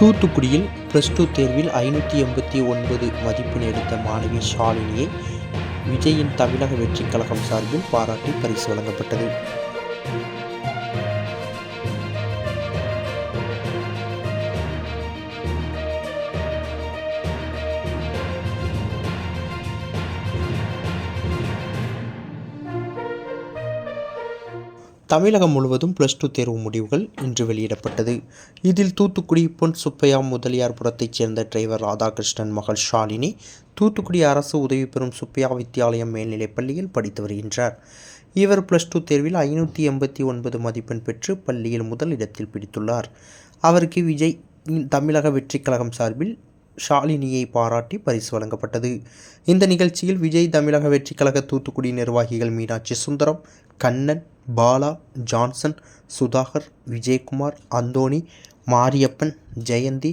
தூத்துக்குடியில் plus two தேர்வில் ஐநூற்றி எண்பத்தி ஒன்பது மதிப்பெண் எடுத்த மாணவி ஷாலினியை விஜயின் தமிழக வெற்றிக் கழகம் சார்பில் பாராட்டி பரிசு வழங்கப்பட்டது. தமிழகம் முழுவதும் ப்ளஸ் டூ தேர்வு முடிவுகள் இன்று வெளியிடப்பட்டது. இதில் தூத்துக்குடி பொன் சுப்பையா முதலியார்புரத்தைச் சேர்ந்த டிரைவர் ராதாகிருஷ்ணன் மகள் ஷாலினி தூத்துக்குடி அரசு உதவி பெறும் சுப்பையா வித்தியாலயம் மேல்நிலைப் பள்ளியில் படித்து வருகின்றார். இவர் ப்ளஸ் டூ தேர்வில் ஐநூற்றி எண்பத்தி ஒன்பது மதிப்பெண் பெற்று பள்ளியில் முதல் இடத்தில் பிடித்துள்ளார். அவருக்கு விஜய் தமிழக வெற்றிக் கழகம் சார்பில் ஷாலினியை பாராட்டி பரிசு வழங்கப்பட்டது. இந்த நிகழ்ச்சியில் விஜய் தமிழக வெற்றிக் கழக தூத்துக்குடி நிர்வாகிகள் மீனாட்சி சுந்தரம் கண்ணன் பாலா ஜான்சன் சுதாகர் விஜயகுமார் அந்தோணி மாரியப்பன் ஜெயந்தி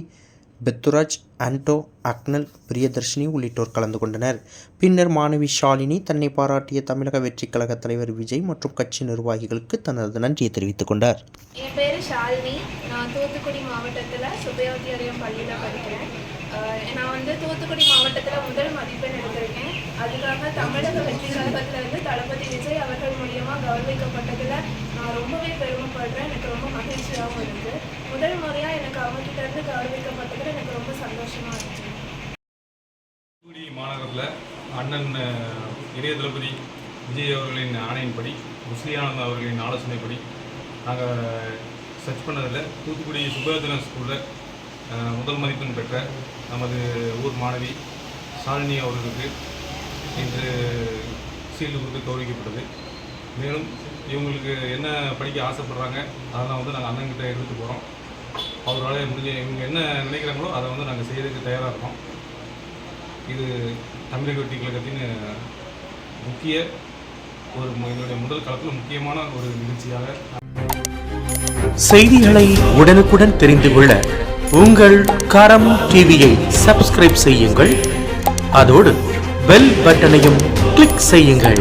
பெத்துராஜ் ஆண்டோ அக்னல் பிரியதர்ஷினி உள்ளிட்டோர் கலந்து கொண்டனர். பின்னர் மாணவி ஷாலினி தன்னை பாராட்டிய தமிழக வெற்றிக் கழக தலைவர் விஜய் மற்றும் கட்சி நிர்வாகிகளுக்கு தனது நன்றியை தெரிவித்துக் கொண்டார். என் பேர் ஷாலினி. நான் தூத்துக்குடி மாவட்டத்தில் சுபயோதி சுபயோத்தியாரியம் பள்ளியில் படிக்கிறேன். நான் வந்து தூத்துக்குடி மாவட்டத்தில் முதல் மதிப்பெண் எடுத்திருக்கேன். அதுக்காக தமிழக வெற்றி கழக இருந்து தளபதி விஜய் அவர்கள் மூலியமாக கௌரவிக்கப்பட்டதில் நான் ரொம்பவே பெருமைப்படுறேன். எனக்கு ரொம்ப மகிழ்ச்சியாகவும் இருக்குது முதல் முறையாக எனக்கு அவங்ககிட்டருந்து கௌரவிக்கப்பட்டதில் எனக்கு ரொம்ப சந்தோஷமாக இருக்குது தூத்துக்குடி மாநகரத்தில் அண்ணன் அஹ், இளைய தளபதி விஜய் அவர்களின் ஆணையின்படி முஸ்லி அவர்களின் ஆலோசனைப்படி நாங்கள் சர்ச் பண்ணதில் தூத்துக்குடி சுபயோதன ஸ்கூலில் முதல் மதிப்பெண் பெற்ற நமது ஊர் மாணவி சாலினி அவர்களுக்கு இன்று சீல்டு கொடுத்து கௌரவிக்கப்பட்டது. மேலும் இவங்களுக்கு என்ன படிக்க ஆசைப்படுறாங்க அதெல்லாம் வந்து நாங்கள் அண்ணன்கிட்ட எடுத்துகிட்டு போகிறோம் அவரால் முடிஞ்ச இவங்க என்ன நினைக்கிறாங்களோ அதை வந்து நாங்கள் செய்யறதுக்கு தயாராக இருக்கோம். இது தமிழக வெட்டி கழகத்தின் முக்கிய ஒரு எங்களுடைய முதல் காலத்தில் முக்கியமான ஒரு நிகழ்ச்சியாக செய்திகளை உடனுக்குடன் தெரிந்து கொள்ள உங்கள் கரம் டிவியை சப்ஸ்கிரைப் செய்யுங்கள். அதோடு பெல் பட்டனையும் கிளிக் செய்யுங்கள்.